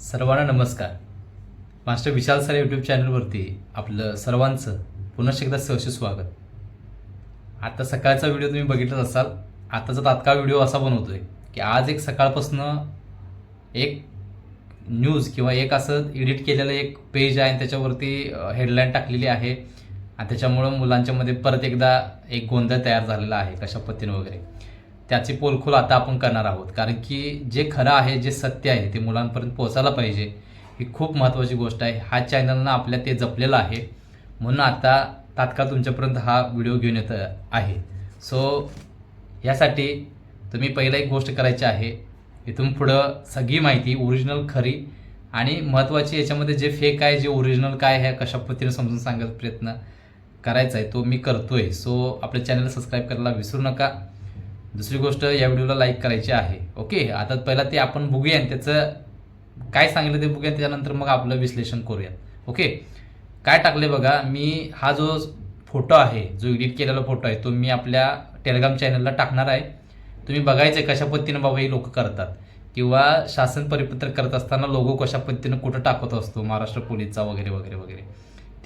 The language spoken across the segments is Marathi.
सर्वांना नमस्कार. मास्टर विशाल सर यूट्यूब चॅनलवरती आपलं सर्वांचं पुन्हा एकदा सहर्ष स्वागत. आता सकाळचा व्हिडिओ तुम्ही बघितलाच असाल. आताचा तात्काळ व्हिडिओ असा बनवतोय की आज एक सकाळपासून एक न्यूज किंवा एक असं एडिट केलेलं एक पेज आहे आणि त्याच्यावरती हेडलाईन टाकलेली आहे. आणि त्याच्यामुळं मुलांच्यामध्ये परत एकदा एक गोंधळ तयार झालेला आहे कशा पद्धतीनं वगैरे. त्याची पोलखोल आता आपण करणार आहोत. कारण की जे खरं आहे जे सत्य आहे ते मुलांपर्यंत पोहोचायला पाहिजे. ही खूप महत्त्वाची गोष्ट आहे. हा चॅनलनं आपल्या ते जपलेलं आहे. म्हणून आता तात्काळ तुमच्यापर्यंत हा व्हिडिओ घेऊन येत आहे. सो यासाठी तुम्ही पहिला एक गोष्ट करायची आहे. इथून पुढं सगळी माहिती ओरिजिनल खरी आणि महत्त्वाची याच्यामध्ये जे फेक आहे जे ओरिजिनल काय आहे कशा पद्धतीने समजून सांगायचा प्रयत्न करायचा आहे तो मी करतो आहे सो आपल्या चॅनल सबस्क्राईब करायला विसरू नका. दुसरी गोष्ट या व्हिडिओला लाईक करायची आहे. ओके आता पहिला ते आपण बघूया आणि त्याचं काय सांगितलं ते बघूया त्याच्यानंतर मग आपलं विश्लेषण करूया ओके काय टाकले बघा मी हा जो फोटो आहे जो एडिट केलेला फोटो आहे तो मी आपल्या टेलिग्राम चॅनलला टाकणार आहे. तुम्ही बघायचं आहे कशा पद्धतीनं बाबा हे लोक करतात. किंवा शासन परिपत्रक करत असताना लोगो कशा पद्धतीनं कुठं टाकत असतो महाराष्ट्र पोलीसचा वगैरे वगैरे वगैरे.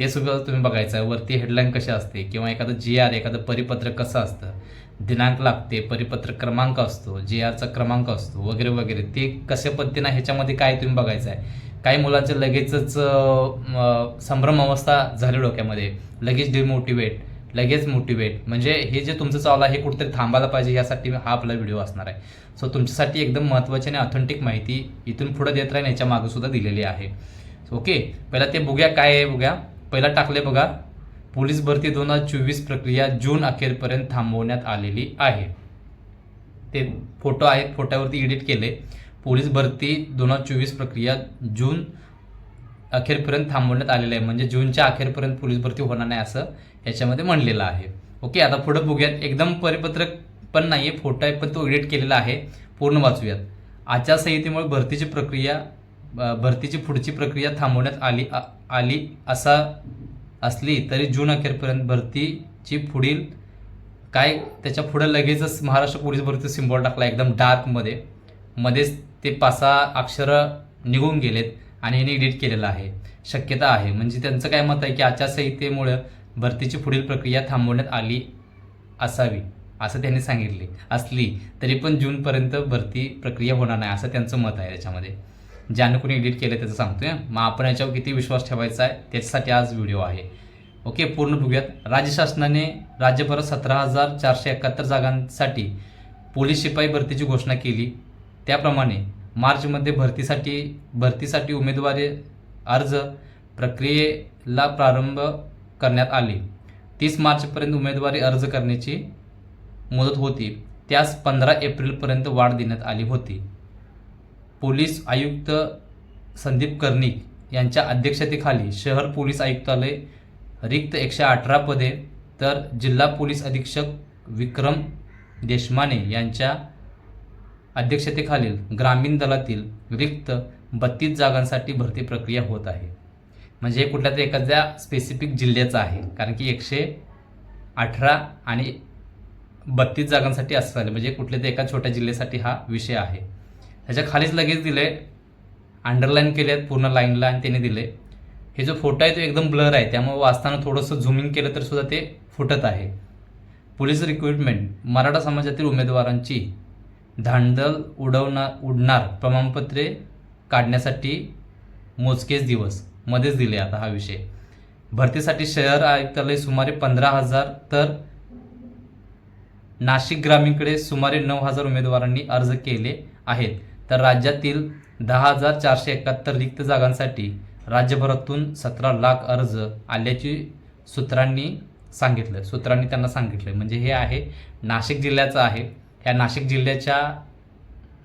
ते सगळं तुम्ही बघायचं आहे वरती हेडलाईन कशी असते किंवा एखादं जी आर एखादं परिपत्रक कसं असतं दिनांक लागते परिपत्रक क्रमांक असतो जी आरचा क्रमांक असतो वगैरे वगैरे ते कशा पद्धतीनं ह्याच्यामध्ये काय तुम्ही बघायचं आहे काही मुलांचं लगेचच संभ्रम अवस्था झाली डोक्यामध्ये. लगेच डिमोटिवेट लगेच मोटिवेट म्हणजे हे जे तुमचं चालू आहे हे कुठेतरी थांबायला पाहिजे यासाठी हा आपला व्हिडिओ असणार आहे. सो तुमच्यासाठी एकदम महत्त्वाची आणि ऑथेंटिक माहिती इथून पुढे देत राहीन याच्या मागंसुद्धा दिलेली आहे. ओके पहिला ते बघूया काय आहे बघूया. पहिला टाकले बघा. पोलीस भरती दोन हजार चोवीस प्रक्रिया जून अखेरपर्यंत थांबवण्यात आलेली आहे. ते फोटो आहेत फोटोवरती एडिट केले पोलीस भरती दोन हजार चोवीस प्रक्रिया जून अखेरपर्यंत थांबवण्यात आलेलं आहे. म्हणजे जूनच्या अखेरपर्यंत पोलीस भरती होणार नाही असं याच्यामध्ये म्हणलेलं आहे. ओके आता पुढं बघूयात. एकदम परिपत्रक पण नाही आहे फोटो आहे पण तो एडिट केलेला आहे. पूर्ण वाचूयात. आचारसंहितेमुळे भरतीची प्रक्रिया भरतीची पुढची प्रक्रिया थांबवण्यात आली आ- आली असा असली तरी जून अखेरपर्यंत भरतीची पुढील काय त्याच्या पुढे लगेचच महाराष्ट्र पोलीस भरती सिम्बॉल टाकला एकदम डार्कमध्ये मध्येच ते पाच सहा अक्षरं निघून गेलेत आणि यांनी एडिट केलेलं आहे. शक्यता आहे. म्हणजे त्यांचं काय मत आहे की आचारसंहितेमुळं भरतीची पुढील प्रक्रिया थांबवण्यात आली असावी असं त्यांनी सांगितले. असली तरी पण जूनपर्यंत भरती प्रक्रिया होणार नाही असं त्यांचं मत आहे त्याच्यामध्ये. ज्यानं कोणी एडिट केलं त्याचं सांगतो आहे मग आपण याच्यावर किती विश्वास ठेवायचा आहे त्याच्यासाठी आज व्हिडिओ आहे. ओके पूर्ण बघूयात. राज्य शासनाने राज्यभरात सतरा हजार चारशे एकाहत्तर जागांसाठी पोलीस शिपाई भरतीची घोषणा केली. त्याप्रमाणे मार्चमध्ये भरतीसाठी भरतीसाठी उमेदवारी अर्ज प्रक्रियेला प्रारंभ करण्यात आले. तीस मार्चपर्यंत उमेदवारी अर्ज करण्याची मुदत होती. त्यास पंधरा एप्रिलपर्यंत वाढ देण्यात आली होती. पोलीस आयुक्त संदीप कर्णिक यांच्या अध्यक्षतेखाली शहर पोलीस आयुक्तालय रिक्त एकशे अठरा पदे तर जिल्हा पोलीस अधीक्षक विक्रम देशमाने यांच्या अध्यक्षतेखालील ग्रामीण दलातील रिक्त बत्तीस जागांसाठी भरती प्रक्रिया होत आहे. म्हणजे हे कुठल्या तरी एखाद्या स्पेसिफिक जिल्ह्याचं आहे. कारण की एकशे अठरा आणि बत्तीस जागांसाठी असं झालं. म्हणजे कुठल्या तरी एका छोट्या जिल्ह्यासाठी हा विषय आहे. ह्याच्या खालीच लगेच दिले अंडरलाईन केले आहेत पूर्ण लाईनला आणि त्याने दिले. हे जो फोटो आहे तो एकदम ब्लर आहे त्यामुळे वाचताना थोडंसं झुमिंग केलं तर सुद्धा ते फुटत आहे. पोलीस रिक्रुटमेंट मराठा समाजातील उमेदवारांची धांडल उडवणार उडणार प्रमाणपत्रे काढण्यासाठी मोजकेच दिवस मध्येच दिले आता हा विषय. भरतीसाठी शहर आयुक्तालय सुमारे पंधरा हजार तर नाशिक ग्रामीणकडे सुमारे नऊ हजार उमेदवारांनी अर्ज केले. आहेत. तर राज्यातील दहा हजार चारशे एकाहत्तर रिक्त जागांसाठी राज्यभरातून सतरा लाख अर्ज आल्याची सूत्रांनी सांगितलं. सूत्रांनी त्यांना सांगितलं. म्हणजे हे आहे नाशिक जिल्ह्याचं आहे. ह्या नाशिक जिल्ह्याच्या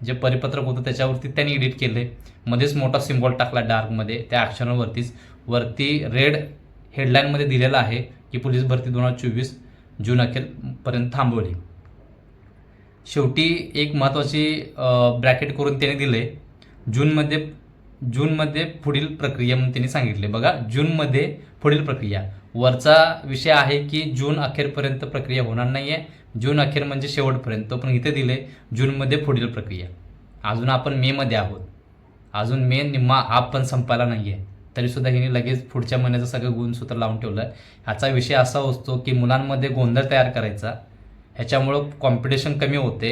जे परिपत्रक होतं त्याच्यावरती त्यांनी एडिट केले मध्येच मोठा सिम्बॉल टाकला डार्कमध्ये त्या अक्षरांवरतीच वरती रेड हेडलाईनमध्ये दिलेलं आहे की पोलीस भरती दोन हजार चोवीस जून अखेरपर्यंत थांबवली. शेवटी एक महत्त्वाची ब्रॅकेट करून त्याने दिले जूनमध्ये जूनमध्ये पुढील प्रक्रिया म्हणून त्यांनी सांगितले बघा जूनमध्ये पुढील प्रक्रिया. वरचा विषय आहे की जून अखेरपर्यंत प्रक्रिया होणार नाही आहे जून अखेर म्हणजे शेवटपर्यंत. पण इथे दिले जूनमध्ये पुढील प्रक्रिया. अजून आपण मेमध्ये आहोत. अजून मे निम्मा हाफ पण संपायला नाही आहे तरीसुद्धा हिने लगेच पुढच्या महिन्याचं सगळं गुणसूत्र लावून ठेवलं. आहे ह्याचा विषय असा असतो की मुलांमध्ये गोंधळ तयार करायचा. ह्याच्यामुळं कॉम्पिटिशन कमी होते.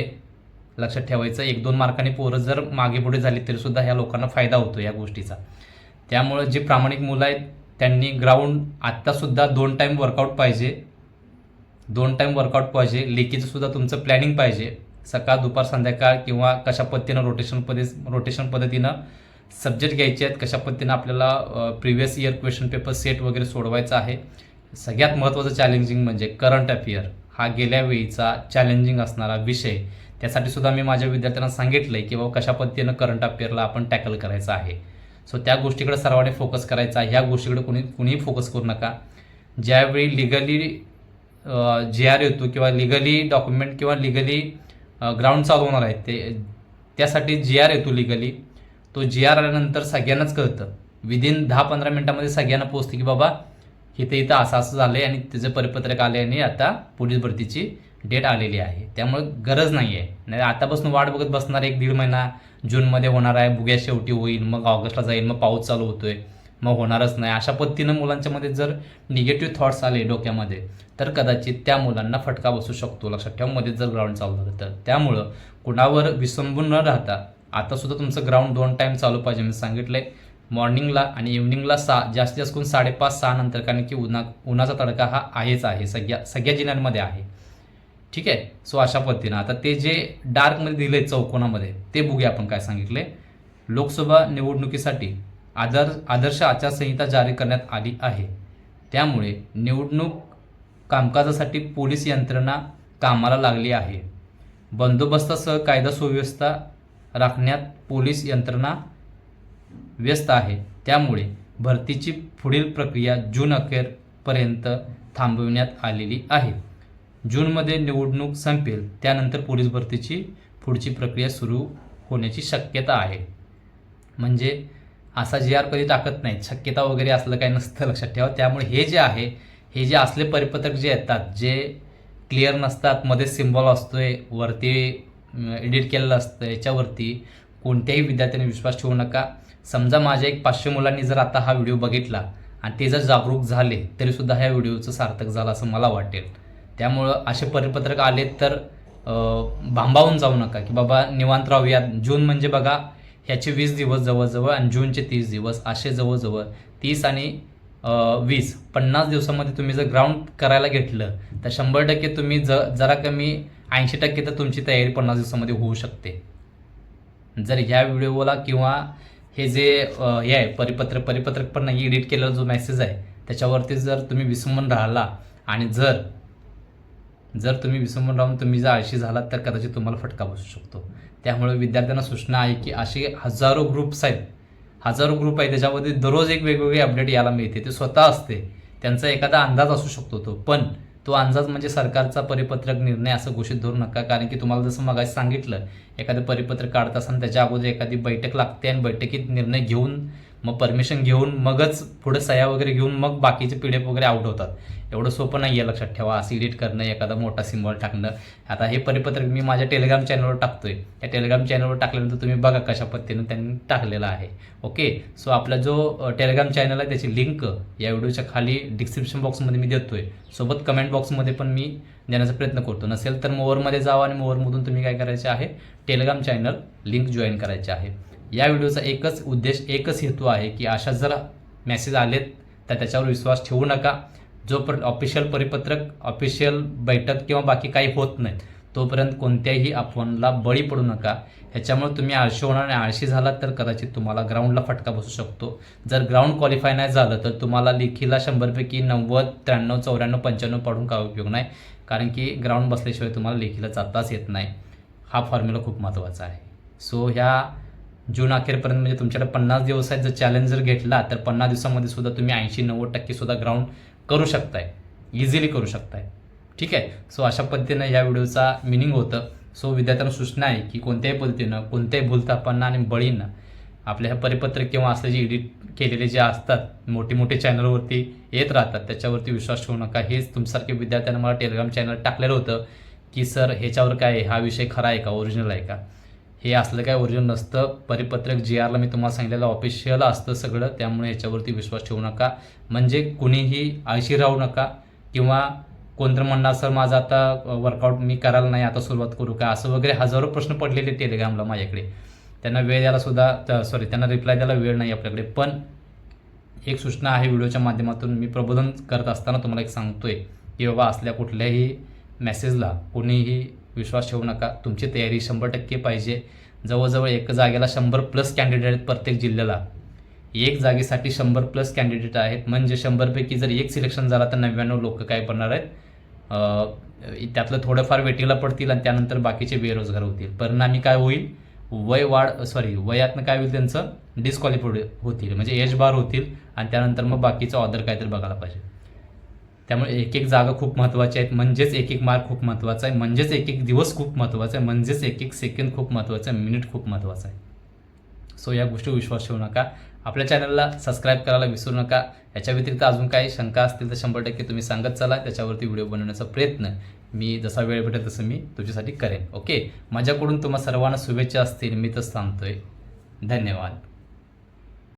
लक्षात ठेवायचं एक दोन मार्कांनी पोरं जर मागे पुढे झाली तरीसुद्धा ह्या लोकांना फायदा होतो या गोष्टीचा. त्यामुळं जी प्रामाणिक मुलं आहेत त्यांनी ग्राउंड आत्तासुद्धा दोन टाईम वर्कआउट पाहिजे. दोन टाईम वर्कआउट पाहिजे. लेखीचंसुद्धा तुमचं प्लॅनिंग पाहिजे. सकाळ दुपार संध्याकाळ किंवा कशा पद्धतीनं रोटेशन पद्धती रोटेशन पद्धतीनं सब्जेक्ट घ्यायचे आहेत कशा पद्धतीनं आपल्याला previous year question paper set वगैरे सोडवायचा आहे. सगळ्यात महत्त्वाचं चॅलेंजिंग म्हणजे करंट अफेअर हा गेल्या वेळीचा चॅलेंजिंग असणारा विषय. त्यासाठी सुद्धा मी माझ्या विद्यार्थ्यांना सांगितलं आहे की बाबा कशा पद्धतीनं करंट अफेअरला आपण टॅकल करायचं आहे. सो त्या गोष्टीकडे सर्वांनी फोकस करायचा ह्या गोष्टीकडे कुणी कुणीही फोकस करू नका. ज्यावेळी लिगली जे आर येतो किंवा लिगली डॉक्युमेंट किंवा लिगली ग्राउंड चालू होणार आहे ते त्यासाठी जी आर येतो लिगली तो जी आर आल्यानंतर सगळ्यांनाच कळतं. विदिन दहा पंधरा मिनटामध्ये सगळ्यांना पोचतं की बाबा इथे इथं असं असं झालं आहे आणि त्याचं परिपत्रक आले आणि आता पोलीस भरतीची डेट आलेली आहे. त्यामुळे गरज नाही आहे नाही आतापासून वाट बघत बसणार एक दीड महिना. जूनमध्ये होणार आहे. बुग्या शेवटी होईल. मग ऑगस्टला जाईल. मग पाऊस चालू होतोय. मग होणारच नाही. अशा पद्धतीनं मुलांच्यामध्ये जर निगेटिव्ह थॉट्स आले डोक्यामध्ये तर कदाचित त्या मुलांना फटका बसू शकतो. लक्षात ठेवा मध्ये जर ग्राउंड चालू झालं तर. त्यामुळं कुणावर विसंबून न राहता आतासुद्धा तुमचं ग्राउंड दोन टाईम चालू पाहिजे. मी सांगितलं आहे मॉर्निंगला आणि इव्हनिंगला सा जास्तीत जास्त करून साडेपाच सहा नंतर कारण की उन्हा उन्हाचा तडका हा आहेच आहे सगळ्या सगळ्या जिल्ह्यांमध्ये आहे. ठीक आहे? सो अशा पद्धतीनं. आता ते जे डार्कमध्ये दिले चौकोनामध्ये ते बघूया आपण काय सांगितले. लोकसभा निवडणुकीसाठी आदर आदर्श आचारसंहिता जारी करण्यात आली आहे. त्यामुळे निवडणूक कामकाजासाठी पोलीस यंत्रणा कामाला लागली आहे. बंदोबस्तासह कायदा सुव्यवस्था राखण्यात पोलीस यंत्रणा व्यस्त आहे. त्यामुळे भरतीची पुढील प्रक्रिया जून अखेरपर्यंत थांबविण्यात आलेली आहे. जूनमध्ये निवडणूक संपेल. त्यानंतर पोलीस भरतीची पुढची प्रक्रिया सुरू होण्याची शक्यता आहे. म्हणजे असा जे आर कधी टाकत नाही शक्यता वगैरे असलं काही नसतं लक्षात ठेवा. त्यामुळे हे जे आहे हे जे असले परिपत्रक जे येतात जे क्लिअर नसतात मध्ये सिम्बॉल असतोय वरती एडिट केलेलं असतं याच्यावरती कोणत्याही विद्यार्थ्याने विश्वास ठेवू नका. समजा माझ्या एक पाचशे मुलांनी जर आता हा व्हिडिओ बघितला आणि ते जर जागरूक झाले तरीसुद्धा ह्या व्हिडिओचं सार्थक झालं असं मला वाटेल. त्यामुळं असे परिपत्रक आले तर भांबावून जाऊ नका की बाबा निवांत राहूयात जून म्हणजे बघा ह्याचे वीस दिवस जवळजवळ आणि जूनचे तीस दिवस असे जवळजवळ तीस आणि वीस पन्नास दिवसामध्ये तुम्ही जर ग्राउंड करायला घेतलं तर शंभर टक्के तुम्ही ज जरा कमी ऐंशी टक्के तर तुमची तयारी पन्नास दिवसामध्ये होऊ शकते. जर ह्या व्हिडिओला किंवा हे जे हे आहे परिपत्र परिपत्रक पण नाही एडिट केलेला जो मेसेज आहे त्याच्यावरती जर तुम्ही विसंबून राहिला आणि जर जर तुम्ही विसंबून राहून तुम्ही जर आळशी झालात तर कदाचित तुम्हाला फटका बसू शकतो. त्यामुळे विद्यार्थ्यांना सूचना आहे की असे हजारो ग्रुप्स आहेत. हजारो ग्रुप आहे त्याच्यामध्ये दररोज एक वेगवेगळी अपडेट यायला मिळते. ते स्वतः असते. त्यांचा एखादा अंदाज असू शकतो तो. पण तो अंदाज म्हणजे सरकारचा परिपत्रक निर्णय असं घोषित धरू नका. कारण की तुम्हाला जसं मगाशी सांगितलं एखादं परिपत्रक काढत असताना त्याच्या अगोदर एखादी बैठक लागते आणि बैठकीत निर्णय घेऊन मग परमिशन घेऊन मगच पुढे सह्या वगैरे घेऊन मग बाकीचे पी डी एफ वगैरे आउट होतात. एवढं सोपं नाही आहे लक्षात ठेवा. असं एडिट करणं एखादा मोठा सिम्बॉल टाकणं. आता हे परिपत्रक मी माझ्या टेलिग्राम चॅनलवर टाकतोय. त्या टेलिग्राम चॅनलवर टाकल्यानंतर तुम्ही बघा कशा पद्धतीनं त्यांनी टाकलेला आहे. ओके सो आपला जो टेलिग्राम चॅनल आहे त्याची लिंक या व्हिडिओच्या खाली डिस्क्रिप्शन बॉक्समध्ये मी देतोय. सोबत कमेंट बॉक्समध्ये पण मी देण्याचा प्रयत्न करतो. नसेल तर मोवरमध्ये जावा आणि मोवरमधून तुम्ही काय करायचे आहे? टेलिग्राम चॅनल लिंक जॉईन करायचे आहे. या व्हिडिओचा एकच उद्देश एकच हेतू आहे की अशा जर मेसेज आलेत तर त्याच्यावर विश्वास ठेवू नका. जोपर्यंत ऑफिशियल परिपत्रक ऑफिशियल बैठक किंवा बाकी काही होत नाही तोपर्यंत कोणत्याही अफवांना बळी पडू नका. ह्याच्यामुळे तुम्ही आळशी होणार आणि आळशी झालात तर कदाचित तुम्हाला ग्राउंडला फटका बसू शकतो. जर ग्राउंड क्वालिफाय नाही झालं तर तुम्हाला लेखीला शंभरपैकी नव्वद त्र्याण्णव चौऱ्याण्णव पंच्याण्णव पाडून काय उपयोग नाही. कारण की ग्राउंड बसल्याशिवाय तुम्हाला लेखीला जाताच येत नाही. हा फॉर्म्युला खूप महत्त्वाचा आहे. सो ह्या जून अखेरपर्यंत म्हणजे तुमच्याकडे पन्नास दिवस आहेत जर चॅलेंज जर घेतला तर पन्नास दिवसामध्ये सुद्धा तुम्ही ऐंशी नव्वद टक्के सुद्धा ग्राउंड करू शकताय. इझिली करू शकताय. ठीक आहे? सो अशा पद्धतीनं या व्हिडिओचा मिनिंग होतं. सो विद्यार्थ्यांना सूचना आहे की कोणत्याही पद्धतीनं कोणत्याही भूलतापांना आणि बळींना आपल्या ह्या परिपत्रक किंवा असले जे एडिट केलेले जे असतात मोठे मोठे चॅनलवरती येत राहतात त्याच्यावरती विश्वास ठेवू नका. हेच तुमच्यासारखे विद्यार्थ्यांना मला टेलिग्राम चॅनल टाकलेलं होतं की सर ह्याच्यावर काय आहे? हा विषय खरा आहे का? ओरिजिनल आहे का? हे असलं काय ओरिजिनल नसतं. परिपत्रक जी आरला मी तुम्हाला सांगितलेलं ऑफिशियल असतं सगळं. त्यामुळे याच्यावरती विश्वास ठेवू नका. म्हणजे कुणीही आळशी राहू नका किंवा कोणतं म्हणणार सर माझं आता वर्कआउट मी करायला नाही आता सुरुवात करू का? असं वगैरे हजारो प्रश्न पडलेले टेलिग्रामला माझ्याकडे. त्यांना वेळ द्यायला सुद्धा सॉरी त्यांना रिप्लाय द्यायला वेळ नाही आपल्याकडे. पण एक सूचना आहे व्हिडिओच्या माध्यमातून मी प्रबोधन करत असताना तुम्हाला एक सांगतोय की बाबा असल्या कुठल्याही मेसेजला कोणीही विश्वास ठेवू नका. तुमची तयारी शंभर टक्के पाहिजे. जवळजवळ एक जागेला शंभर प्लस कॅन्डिडेट आहेत प्रत्येक जिल्ह्याला. एक जागेसाठी शंभर प्लस कॅन्डिडेट आहेत. म्हणजे शंभरपैकी जर एक सिलेक्शन झाला तर नव्याण्णव लोक काय करणार आहेत? त्यातलं थोडंफार वेटीला पडतील आणि त्यानंतर बाकीचे बेरोजगार होतील. परिणामी काय होईल? वय वाढ सॉरी वयातनं काय होईल त्यांचं? डिस्क्वालिफाईड होतील. म्हणजे एज बार होतील. आणि त्यानंतर मग बाकीचं ऑदर काहीतरी बघायला पाहिजे. त्यामुळे एक एक जागा खूप महत्त्वाची आहेत. म्हणजेच एक एक मार्क खूप महत्त्वाचा आहे. म्हणजेच एक एक दिवस खूप महत्त्वाचा आहे. म्हणजेच एक एक सेकंद खूप महत्त्वाचा आहे. मिनिट खूप महत्त्वाचा आहे. सो या गोष्टी विश्वास ठेवू नका. आपल्या चॅनलला सबस्क्राईब करायला विसरू नका. याच्या व्यतिरिक्त अजून काही शंका असतील तर शंभर टक्के तुम्ही सांगत चला. त्याच्यावरती व्हिडिओ बनवण्याचा प्रयत्न मी जसा वेळ भेटेल तसं मी तुझ्यासाठी करेन. ओके माझ्याकडून तुम्हा सर्वांना शुभेच्छा असतील. मी तर सांगतोय. धन्यवाद.